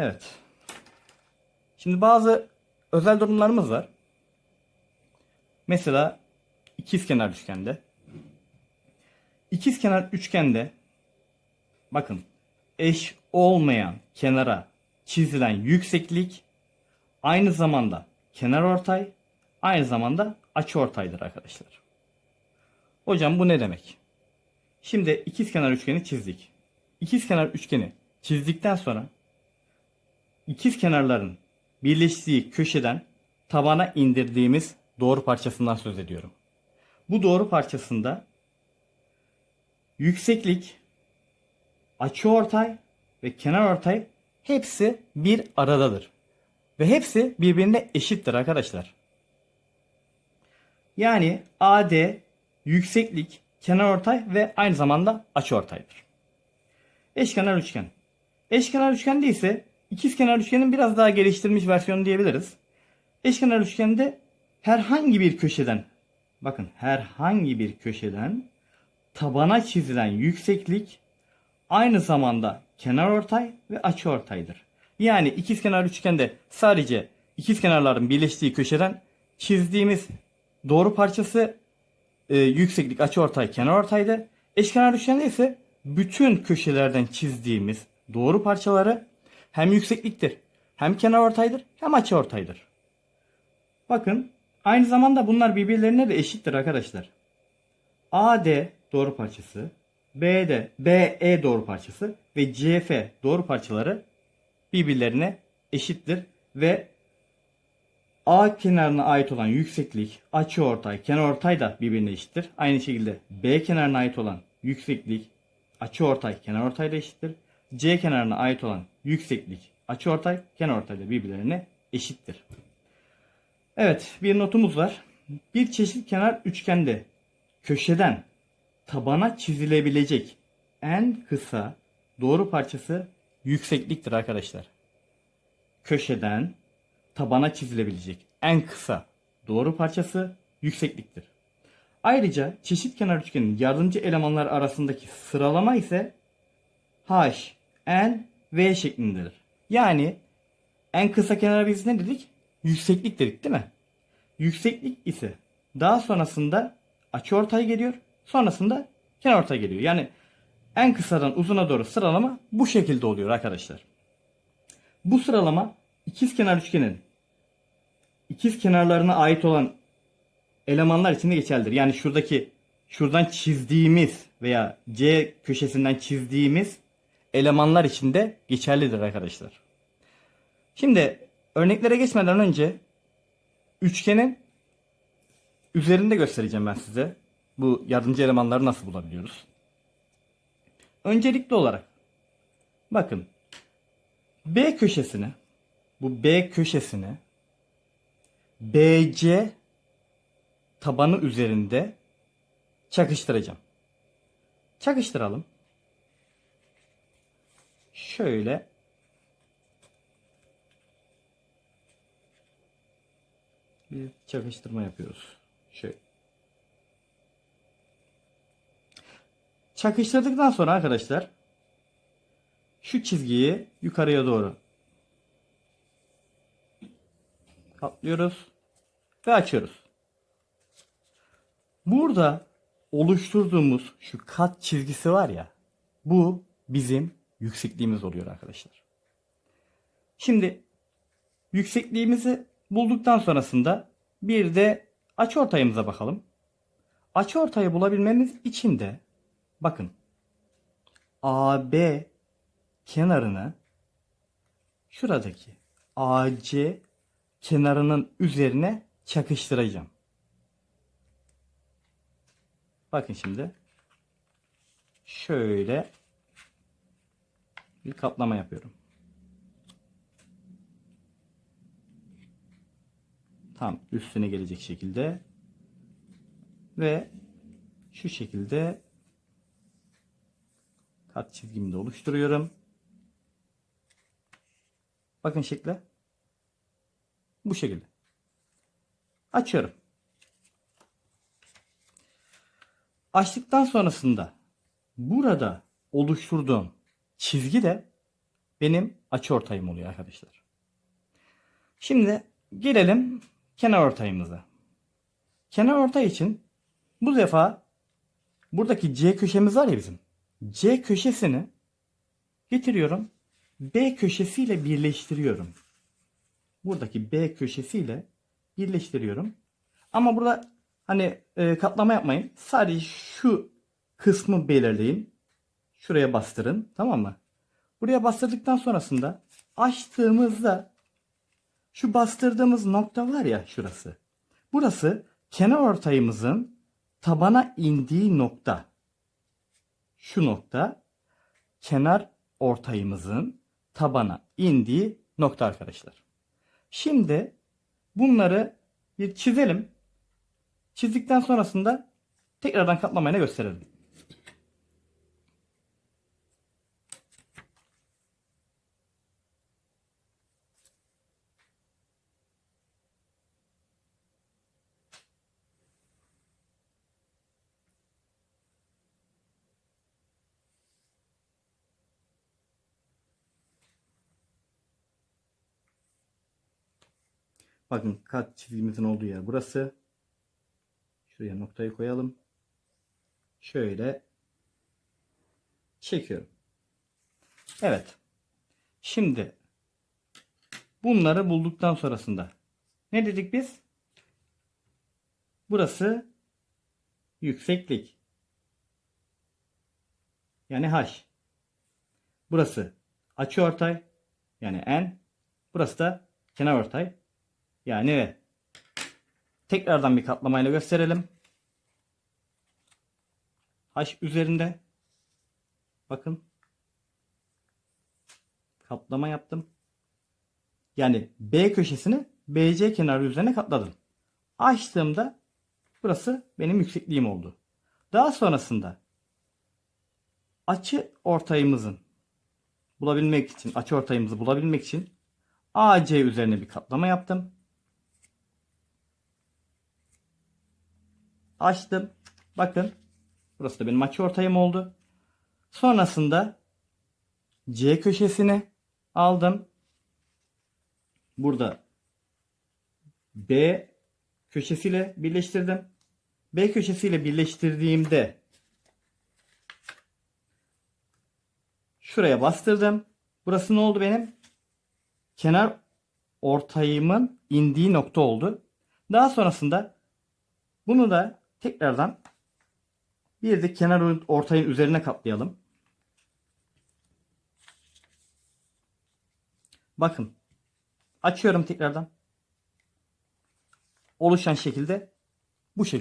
Evet. Şimdi bazı özel durumlarımız var. Mesela ikizkenar üçgende. İkizkenar üçgende bakın eş olmayan kenara çizilen yükseklik aynı zamanda kenar ortay aynı zamanda açı ortaydır arkadaşlar. Hocam bu ne demek? Şimdi ikizkenar üçgeni çizdik. İkizkenar üçgeni çizdikten sonra ikiz kenarların birleştiği köşeden tabana indirdiğimiz doğru parçasından söz ediyorum. Bu doğru parçasında yükseklik, açıortay ve kenarortay hepsi bir aradadır. Ve hepsi birbirine eşittir arkadaşlar. Yani AD yükseklik, kenarortay ve aynı zamanda açıortaydır. Eşkenar üçgen. Eşkenar üçgende ise ikizkenar üçgenin biraz daha geliştirilmiş versiyonu diyebiliriz. Eşkenar üçgende herhangi bir köşeden bakın herhangi bir köşeden tabana çizilen yükseklik aynı zamanda kenarortay ve açıortaydır. Yani ikizkenar üçgende sadece ikizkenarların birleştiği köşeden çizdiğimiz doğru parçası e, yükseklik açıortay kenarortaydı. Eşkenar üçgende ise bütün köşelerden çizdiğimiz doğru parçaları hem yüksekliktir, hem kenarortaydır, hem açıortaydır. Bakın aynı zamanda bunlar birbirlerine de eşittir arkadaşlar. AD doğru parçası, BD, BE doğru parçası ve CF doğru parçaları birbirlerine eşittir ve A kenarına ait olan yükseklik, açıortay, kenarortay da birbirine eşittir. Aynı şekilde B kenarına ait olan yükseklik, açıortay, kenarortay da eşittir. C kenarına ait olan yükseklik, açıortay, kenarortay da birbirlerine eşittir. Evet, bir notumuz var. Bir çeşit kenar üçgende köşeden tabana çizilebilecek en kısa doğru parçası yüksekliktir arkadaşlar. Köşeden tabana çizilebilecek en kısa doğru parçası yüksekliktir. Ayrıca çeşit kenar üçgenin yardımcı elemanlar arasındaki sıralama ise H, N, V şeklindedir. Yani en kısa kenara biz ne dedik? Yükseklik dedik değil mi? Yükseklik ise daha sonrasında açıortay geliyor. Sonrasında kenarortay geliyor. Yani en kısadan uzuna doğru sıralama bu şekilde oluyor arkadaşlar. Bu sıralama ikiz kenar üçgenin ikiz kenarlarına ait olan elemanlar için de geçerlidir. Yani şuradaki şuradan çizdiğimiz veya C köşesinden çizdiğimiz elemanlar için de geçerlidir arkadaşlar. Şimdi örneklere geçmeden önce üçgenin üzerinde göstereceğim ben size. Bu yardımcı elemanları nasıl bulabiliyoruz? Öncelikli olarak bakın B köşesini bu B köşesini BC tabanı üzerinde çakıştıracağım. Çakıştıralım. Şöyle bir çakıştırma yapıyoruz. Şöyle. Çakıştırdıktan sonra arkadaşlar şu çizgiyi yukarıya doğru katlıyoruz ve açıyoruz. Burada oluşturduğumuz şu kat çizgisi var ya bu bizim yüksekliğimiz oluyor arkadaşlar. Şimdi yüksekliğimizi bulduktan sonrasında bir de açıortayımıza bakalım. Açıortayı bulabilmemiz için de bakın AB kenarını şuradaki AC kenarının üzerine çakıştıracağım. Bakın şimdi şöyle bir kaplama yapıyorum. Tam üstüne gelecek şekilde ve şu şekilde kat çizgimi de oluşturuyorum. Bakın şekle. Bu şekilde. Açıyorum. Açtıktan sonrasında burada oluşturduğum çizgi de benim açıortayım oluyor arkadaşlar. Şimdi gelelim kenar ortayımıza. Kenar ortay için bu defa buradaki C köşemiz var ya bizim. C köşesini getiriyorum. B köşesiyle birleştiriyorum. Buradaki B köşesiyle birleştiriyorum. Ama burada hani e, katlama yapmayın. Sadece şu kısmı belirleyin. Şuraya bastırın. Tamam mı? Buraya bastırdıktan sonrasında açtığımızda şu bastırdığımız nokta var ya şurası. Burası kenar ortayımızın tabana indiği nokta. Şu nokta kenar ortayımızın tabana indiği nokta arkadaşlar. Şimdi bunları bir çizelim. Çizdikten sonrasında tekrardan katlamayla gösterelim. Bakın kat çizgimizin olduğu yer burası. Şuraya noktayı koyalım. Şöyle çekiyorum. Evet. Şimdi bunları bulduktan sonrasında ne dedik biz? Burası yükseklik. Yani h. Burası açıortay yani n. Burası da kenarortay yani V. Tekrardan bir katlamayla gösterelim. H üzerinde. Bakın. Katlama yaptım. Yani B köşesini BC kenarı üzerine katladım. Açtığımda burası benim yüksekliğim oldu. Daha sonrasında açı ortayımızın bulabilmek için, açı ortayımızı bulabilmek için AC üzerine bir katlama yaptım. Açtım. Bakın. Burası da benim açı ortayım oldu. Sonrasında C köşesini aldım. Burada B köşesiyle birleştirdim. B köşesiyle birleştirdiğimde şuraya bastırdım. Burası ne oldu benim? Kenar ortayımın indiği nokta oldu. Daha sonrasında bunu da tekrardan bir de kenar ortayın üzerine katlayalım. Bakın. Açıyorum tekrardan. Oluşan şekilde bu şekilde.